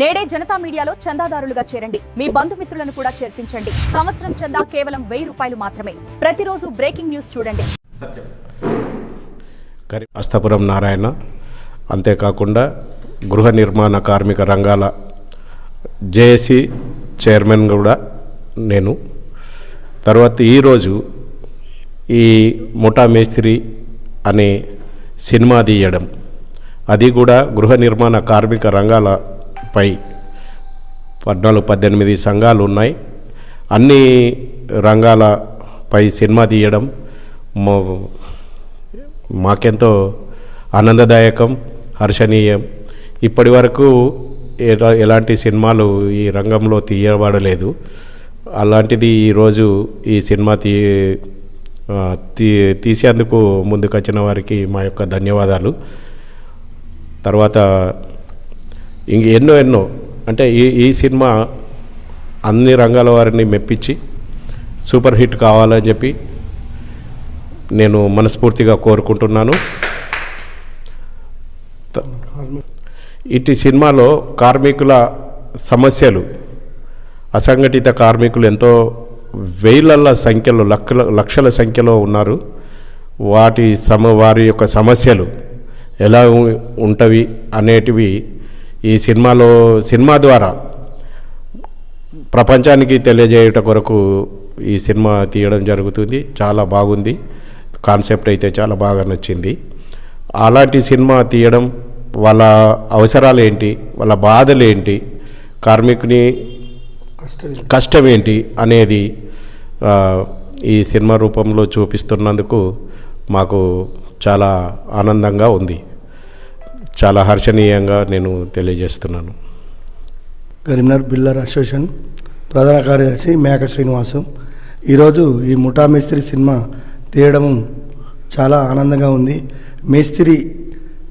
నేడే జనతా మీడియాలో చందాదారులుగా చేరండి. మీ బంధుమిత్రులను కూడా చేర్పించండి. సంవత్సరం చందా కేవలం వెయ్యి రూపాయలు మాత్రమే. ప్రతిరోజు బ్రేకింగ్ న్యూస్ చూడండి. కరి అస్తపురం నారాయణ. అంతేకాకుండా గృహ నిర్మాణ కార్మిక రంగాల జేఏసీ చైర్మన్ కూడా నేను. తర్వాత ఈరోజు ఈ ముఠా మేస్త్రి అనే సినిమా తీయడం. అది కూడా గృహ నిర్మాణ కార్మిక పై పద్నాలుగు పద్దెనిమిది సంఘాలు ఉన్నాయి. అన్ని రంగాలపై సినిమా తీయడం మాకెంతో ఆనందదాయకం హర్షణీయం. ఇప్పటి వరకు ఎలా- ఎలాంటి సినిమాలు ఈ రంగంలో తీయబడలేదు. అలాంటిది ఈరోజు ఈ సినిమా తీ తీ తీసేందుకు ముందుకొచ్చిన వారికి మా యొక్క ధన్యవాదాలు. తర్వాత ఇంక ఎన్నో ఎన్నో. అంటే ఈ ఈ సినిమా అన్ని రంగాల వారిని మెప్పించి సూపర్ హిట్ కావాలని చెప్పి నేను మనస్ఫూర్తిగా కోరుకుంటున్నాను. ఇటు సినిమాలో కార్మికుల సమస్యలు అసంఘటిత కార్మికులు ఎంతో వేలల సంఖ్యలో లక్షల లక్షల సంఖ్యలో ఉన్నారు. వాటి సమ వారి యొక్క సమస్యలు ఎలా ఉంటవి అనేటివి ఈ సినిమాలో సినిమా ద్వారా ప్రపంచానికి తెలియజేయట కొరకు ఈ సినిమా తీయడం జరుగుతుంది. చాలా బాగుంది. కాన్సెప్ట్ అయితే చాలా బాగా నచ్చింది. అలాంటి సినిమా తీయడం వాళ్ళ అవసరాలు ఏంటి వాళ్ళ బాధలు ఏంటి కార్మికుని కష్టం ఏంటి అనేది ఈ సినిమా రూపంలో చూపిస్తున్నందుకు మాకు చాలా ఆనందంగా ఉంది. చాలా హర్షణీయంగా నేను తెలియజేస్తున్నాను. కరీంనగర్ బిల్లర్ అసోసియేషన్ ప్రధాన కార్యదర్శి మేక శ్రీనివాసు. ఈరోజు ఈ ముఠా మేస్త్రి సినిమా తీయడం చాలా ఆనందంగా ఉంది. మేస్త్రి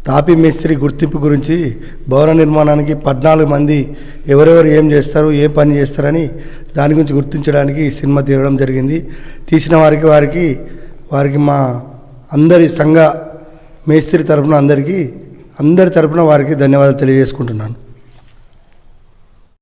తాపి మేస్త్రి గుర్తింపు గురించి భవన నిర్మాణానికి పద్నాలుగు మంది ఎవరెవరు ఏం చేస్తారు ఏ పని చేస్తారని దాని గురించి గుర్తించడానికి ఈ సినిమా తీయడం జరిగింది. తీసిన వారికి వారికి వారికి మా అందరి సంఘ మేస్త్రి తరపున అందరికీ అందరి తరపున వారికి ధన్యవాదాలు తెలియజేసుకుంటున్నాను.